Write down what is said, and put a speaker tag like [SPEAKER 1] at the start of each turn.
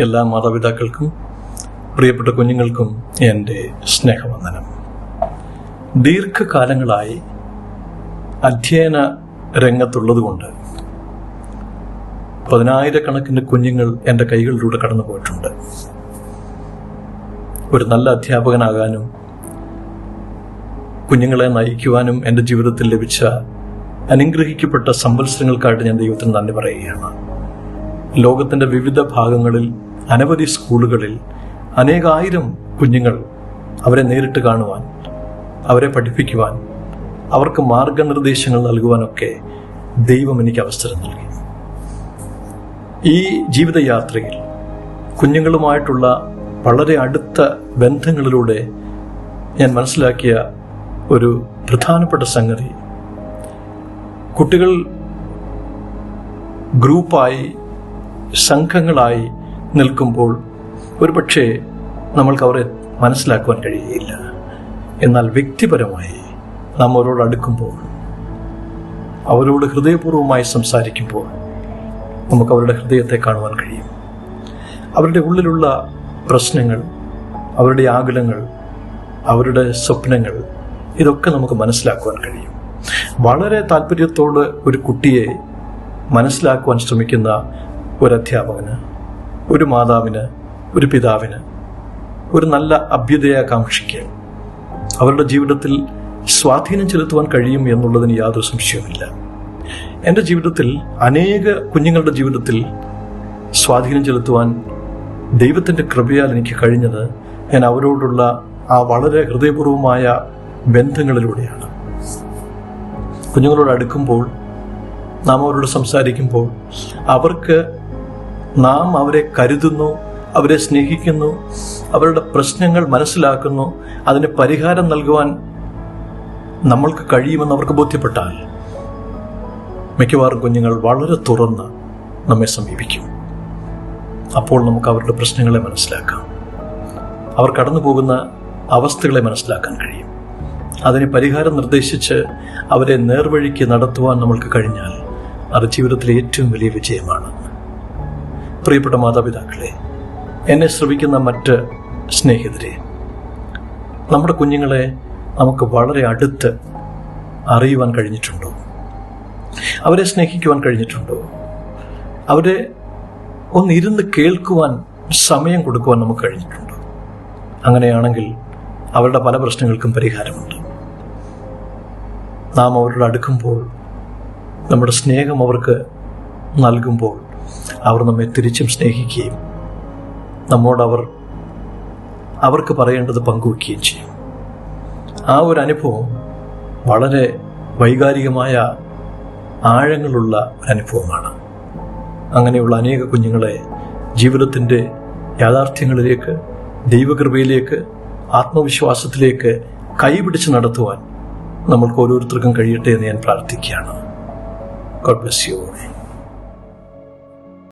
[SPEAKER 1] എല്ലാ മാതാപിതാക്കൾക്കും പ്രിയപ്പെട്ട കുഞ്ഞുങ്ങൾക്കും എന്റെ സ്നേഹവന്ദനം. ദീർഘകാലങ്ങളായി അധ്യയന രംഗത്തുള്ളതുകൊണ്ട് പതിനായിരക്കണക്കിന് കുഞ്ഞുങ്ങൾ എന്റെ കൈകളിലൂടെ കടന്നു പോയിട്ടുണ്ട്. ഒരു നല്ല അധ്യാപകനാകാനും കുഞ്ഞുങ്ങളെ നയിക്കുവാനും എന്റെ ജീവിതത്തിൽ ലഭിച്ച അനുഗ്രഹിക്കപ്പെട്ട സംവത്സരങ്ങൾക്കായിട്ട് ഞാൻ ദൈവത്തിന് നന്ദി പറയുകയാണ്. ലോകത്തിന്റെ വിവിധ ഭാഗങ്ങളിൽ അനവധി സ്കൂളുകളിൽ അനേകായിരം കുഞ്ഞുങ്ങൾ അവരെ നേരിട്ട് കാണുവാൻ അവരെ പഠിപ്പിക്കുവാൻ അവർക്ക് മാർഗനിർദ്ദേശങ്ങൾ നൽകുവാനൊക്കെ ദൈവം എനിക്ക് അവസരം നൽകി. ഈ ജീവിതയാത്രയിൽ കുഞ്ഞുങ്ങളുമായിട്ടുള്ള വളരെ അടുത്ത ബന്ധങ്ങളിലൂടെ ഞാൻ മനസ്സിലാക്കിയ ഒരു പ്രധാനപ്പെട്ട സംഗതി. കുട്ടികൾ ഗ്രൂപ്പായി സംഘങ്ങളായി നിൽക്കുമ്പോൾ ഒരുപക്ഷെ നമ്മൾക്ക് അവരെ മനസ്സിലാക്കുവാൻ കഴിയുകയില്ല. എന്നാൽ വ്യക്തിപരമായി നാം അവരോട് അടുക്കുമ്പോൾ അവരോട് ഹൃദയപൂർവമായി സംസാരിക്കുമ്പോൾ നമുക്ക് അവരുടെ ഹൃദയത്തെ കാണുവാൻ കഴിയും. അവരുടെ ഉള്ളിലുള്ള പ്രശ്നങ്ങൾ അവരുടെ ആകുലങ്ങൾ അവരുടെ സ്വപ്നങ്ങൾ ഇതൊക്കെ നമുക്ക് മനസ്സിലാക്കുവാൻ കഴിയും. വളരെ താല്പര്യത്തോട് ഒരു കുട്ടിയെ മനസ്സിലാക്കുവാൻ ശ്രമിക്കുന്ന ഒരു അധ്യാപകന് ഒരു മാതാവിന് ഒരു പിതാവിന് ഒരു നല്ല അഭ്യുദയാകാംക്ഷിക്ക് അവരുടെ ജീവിതത്തിൽ സ്വാധീനം ചെലുത്തുവാൻ കഴിയും എന്നുള്ളതിന് യാതൊരു സംശയവുമില്ല. എന്റെ ജീവിതത്തിൽ അനേക കുഞ്ഞുങ്ങളുടെ ജീവിതത്തിൽ സ്വാധീനം ചെലുത്തുവാൻ ദൈവത്തിന്റെ കൃപയാൽ എനിക്ക് കഴിഞ്ഞത് ഞാൻ അവരോടുള്ള ആ വളരെ ഹൃദയപൂർവമായ ബന്ധങ്ങളിലൂടെയാണ്. കുഞ്ഞുങ്ങളോട് അടുക്കുമ്പോൾ നാം അവരോട് സംസാരിക്കുമ്പോൾ അവർക്ക് നാം അവരെ കരുതുന്നു അവരെ സ്നേഹിക്കുന്നു അവരുടെ പ്രശ്നങ്ങൾ മനസ്സിലാക്കുന്നു അതിന് പരിഹാരം നൽകുവാൻ നമ്മൾക്ക് കഴിയുമെന്ന് അവർക്ക് ബോധ്യപ്പെട്ടാൽ മിക്കവാറും കുഞ്ഞുങ്ങൾ വളരെ തുറന്ന് നമ്മെ സമീപിക്കും. അപ്പോൾ നമുക്ക് അവരുടെ പ്രശ്നങ്ങളെ മനസ്സിലാക്കാം. അവർ കടന്നു പോകുന്ന അവസ്ഥകളെ മനസ്സിലാക്കാൻ കഴിയും. അതിന് പരിഹാരം നിർദ്ദേശിച്ച് അവരെ നേർവഴിക്ക് നടത്തുവാൻ നമ്മൾക്ക് കഴിഞ്ഞാൽ അത് ജീവിതത്തിലെ ഏറ്റവും വലിയ വിജയമാണ്. പ്രിയപ്പെട്ട മാതാപിതാക്കളെ എന്നെ ശ്രമിക്കുന്ന മറ്റ് സ്നേഹിതരെ നമ്മുടെ കുഞ്ഞുങ്ങളെ നമുക്ക് വളരെ അടുത്ത് അറിയുവാൻ കഴിഞ്ഞിട്ടുണ്ടോ? അവരെ സ്നേഹിക്കുവാൻ കഴിഞ്ഞിട്ടുണ്ടോ? അവരെ ഒന്നിരുന്ന് കേൾക്കുവാൻ സമയം കൊടുക്കുവാൻ നമുക്ക് കഴിഞ്ഞിട്ടുണ്ടോ? അങ്ങനെയാണെങ്കിൽ അവരുടെ പല പ്രശ്നങ്ങൾക്കും പരിഹാരമുണ്ട്. നാം അവരോട് അടുക്കുമ്പോൾ നമ്മുടെ സ്നേഹം അവർക്ക് നൽകുമ്പോൾ അവർ നമ്മെ തിരിച്ചും സ്നേഹിക്കുകയും നമ്മോട് അവർ അവർക്ക് പറയേണ്ടത് പങ്കുവെക്കുകയും ചെയ്യും. ആ ഒരു അനുഭവം വളരെ വൈകാരികമായ ആഴങ്ങളുള്ള ഒരു അനുഭവമാണ് അങ്ങനെയുള്ള അനേക കുഞ്ഞുങ്ങളെ ജീവിതത്തിന്റെ യാഥാർത്ഥ്യങ്ങളിലേക്ക് ദൈവകൃപയിലേക്ക് ആത്മവിശ്വാസത്തിലേക്ക് കൈപിടിച്ച് നടത്തുവാൻ നമ്മൾക്ക് ഓരോരുത്തർക്കും കഴിയട്ടെ എന്ന് ഞാൻ പ്രാർത്ഥിക്കുകയാണ്. God bless you